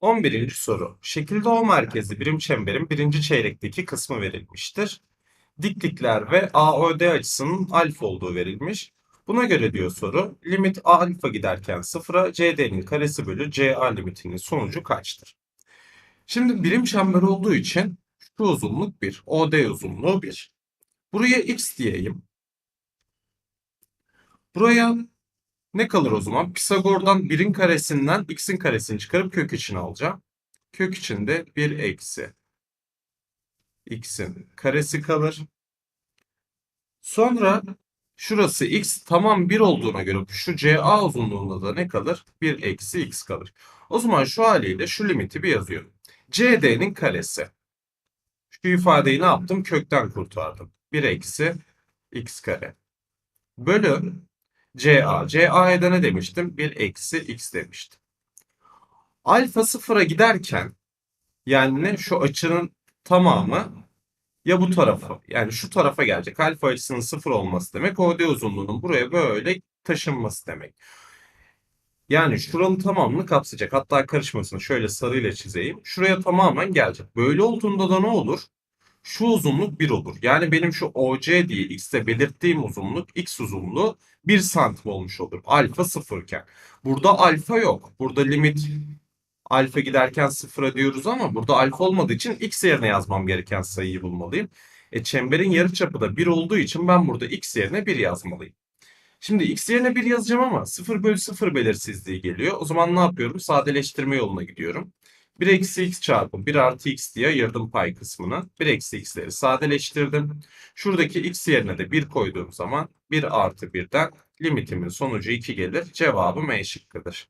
11. soru. Şekilde O merkezli birim çemberin birinci çeyrekteki kısmı verilmiştir. Diklikler ve AOD açısının alfa olduğu verilmiş. Buna göre diyor soru, limit A alfa giderken sıfıra CD'nin karesi bölü CA limitinin sonucu kaçtır? Şimdi birim çember olduğu için şu uzunluk 1, OD uzunluğu 1. Buraya x diyeyim. Buraya ne kalır o zaman? Pisagor'dan 1'in karesinden x'in karesini çıkarıp kök içine alacağım. Kök içinde 1 eksi x'in karesi kalır. Sonra şurası x tamam 1 olduğuna göre şu CA uzunluğunda da ne kalır? 1 eksi x kalır. O zaman şu haliyle şu limiti bir yazıyorum. CD'nin karesi. Şu ifadeyi ne yaptım? Kökten kurtardım. 1 eksi x kare. Bölü CA. CA'ya da ne demiştim? 1 eksi x demiştim. Alfa sıfıra giderken yani ne? Şu açının tamamı ya bu tarafa yani şu tarafa gelecek. Alfa açısının sıfır olması demek. OD uzunluğunun buraya böyle taşınması demek. Yani şuranın tamamını kapsayacak. Hatta karışmasını şöyle sarıyla çizeyim. Şuraya tamamen gelecek. Böyle olduğunda da ne olur? Şu uzunluk 1 olur. Yani benim şu OC diye x'te belirttiğim uzunluk x uzunluğu 1 santim olmuş olur. Alfa sıfırken. Burada alfa yok. Burada limit alfa giderken sıfıra diyoruz ama burada alfa olmadığı için x yerine yazmam gereken sayıyı bulmalıyım. E çemberin yarıçapı da 1 olduğu için ben burada x yerine 1 yazmalıyım. Şimdi x yerine 1 yazacağım ama 0 bölü 0 belirsizliği geliyor. O zaman ne yapıyorum? Sadeleştirme yoluna gidiyorum. 1 eksi x çarpı 1 artı x diye ayırdım pay kısmını. 1 eksi x'leri sadeleştirdim. Şuradaki x yerine de 1 koyduğum zaman 1 artı 1'den limitimin sonucu 2 gelir. Cevabım E şıkkıdır.